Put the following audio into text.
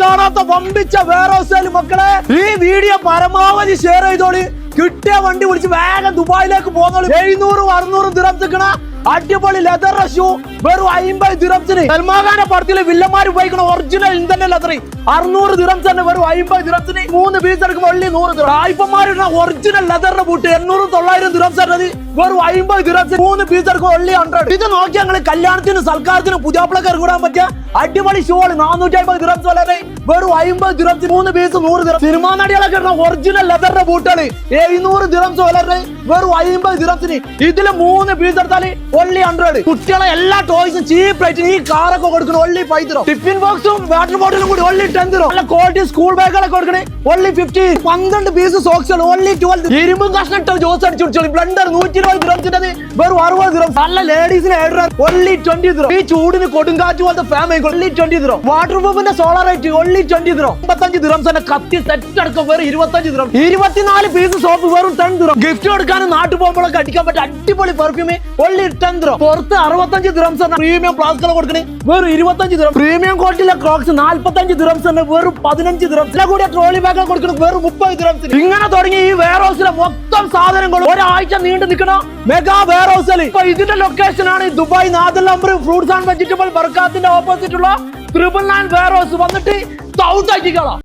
കാണാത്ത വമ്പിച്ച വേറെ അവസ്ഥയിൽ മക്കളെ ഈ വീഡിയോ പരമാവധി ഷെയർ ചെയ്തോളി. കിട്ടിയ വണ്ടി വിളിച്ച് വേഗം ദുബായിലേക്ക് പോകുന്നോളി എഴുന്നൂറും അറുന്നൂറും ദിറം നിൽക്കണ അടിപൊളി ലെതർ ഷൂ വെറും അമ്പത് ദിറംസിന് സൽമാഖാന്റെ പടത്തിലെ വില്ലന്മാർ ഉപയോഗിക്കുന്ന ഒറിജിനൽ ഇന്ധന ലെതർ അറുന്നൂറ് ദിറംസ് തന്നെ വെറും അമ്പത് ദിറംസിന് മൂന്ന് പീസ് എടുക്കുമ്പോൾ ഒള്ളി നൂറ് ദിറം ആയിപ്പന്മാരുടെ ഒറിജിനൽ ലെതറിന്റെ ബൂട്ട് എണ്ണൂറ് തൊള്ളായിരം ദിറംസ് തന്നത് വെറും അമ്പത് ദിറംസ് മൂന്ന് പീസ് എടുക്കുമ്പോൾ ഒള്ളി ഹൺഡ്രഡ് ഇത് നോക്കി ഞങ്ങൾ കല്യാണത്തിന് സൽക്കാരത്തിന് പുതിയാപ്പിളക്ക് ഇറങ്ങിടാൻ പറ്റിയ അടിപൊളി ഷൂ ആണ് നാനൂറ്റി അമ്പത് ദിറംസ് വളരെ വെറും അമ്പത് ദിറംസ് മൂന്ന് പീസ് നൂറ് ദിറം സിനിമാ നടികളൊക്കെ ഒറിജിനൽ ലെതറിന്റെ ബൂട്ടാണ് എഴുന്നൂറ് ദിറംസ് വളരെ വെറും അമ്പത് ദിറംസിന് ഇതിൽ മൂന്ന് പീസ് എടുത്താൽ ഒള്ളി ഹൺഡ്രഡ് കുട്ടികളെ എല്ലാ ടോയ്സും ചീപ്പ് റേറ്റിന് ഈ കാറൊക്കെ കൊടുക്കണം ഒള്ളി ഫൈവ് ദിറം ടിഫിൻ ബോക്സും വാട്ടർ ബോട്ടിലും കൂടി ഒള്ളി ടെൻ ദിറം നല്ല ക്വാളിറ്റി സ്കൂൾ ബാഗുകളൊക്കെ കൊടുക്കണേ ഒള്ളി ഫിഫ്റ്റി പന്ത്രണ്ട് പീസ് സോക്സുകൾ ഒള്ളി ട്വൽവ് ഇരുമ്പ് ഇട്ട ജോസ് അടിച്ചു ബ്ലണ്ടർ നൂറ്റി ഇരുപത് ദിറംസിന്റെ വെറും അറുപത് ദിറം നല്ല ലേഡീസിന് ഒള്ളി ട്വന്റി ദിറം ഈ ചൂടിന് കൊടുങ്കാറ്റ് പോലത്തെ ഫാമിലി ഒള്ളി ട്വന്റി ദിറം വാട്ടർ പ്രൂഫിന്റെ സോളാർ റേറ്റ് ഒള്ളി ട്വന്റി ദിറം അമ്പത്തഞ്ച് ദിറംസ് കത്തി സെറ്റ് അടക്കം വെറും ഇരുപത്തഞ്ച് ദിറം ഇരുപത്തിനാല് പീസ് സോപ്പ് വെറും ടെൻ ദിറം ഗിഫ്റ്റ് കൊടുക്കാനും നാട്ടു പോകുമ്പോഴൊക്കെ അടിക്കാൻ പറ്റിയ അടിപൊളി പെർഫ്യൂം ഒള്ളി തന്ത്രം. പുറത്ത് അറുപത്തഞ്ച് ദിറംസ് പ്രീമിയം ഫ്ലാസ്കൾ കൊടുക്കണേ. വെറും ഇരുപത്തഞ്ച് ദിറം പ്രീമിയം ക്വാളിറ്റിയിലെ ക്രോക്സ് നാല്പത്തഞ്ച് ദിറംസ് എന്ന വെറും പതിനഞ്ച് ദ്രംസിനെ കൂടിയ ട്രോളി ബാഗ് കൊടുക്കുന്നത് വെറും മുപ്പത് ദിറംസ് ഇങ്ങനെ തുടങ്ങി ഈ വെയർ ഹൗസിലെ മൊത്തം സാധനങ്ങൾ ഒരാഴ്ച നീണ്ടു നിൽക്കണ മെഗാ വെയർ ഹൗസിൽ ഇപ്പൊ ഇതിന്റെ ലൊക്കേഷൻ ആണ് ദുബായ് നാദൽ നമ്പർ ഫ്രൂട്ട്സ് ആൻഡ് വെജിറ്റബിൾ ബർക്കാത്തിന്റെ ഓപ്പോസിറ്റ് ഉള്ള ട്രിപ്പിൾ നയൻ വെയർ ഹൗസ് വന്നിട്ട് സൗണ്ട് ആക്കിക്കളാം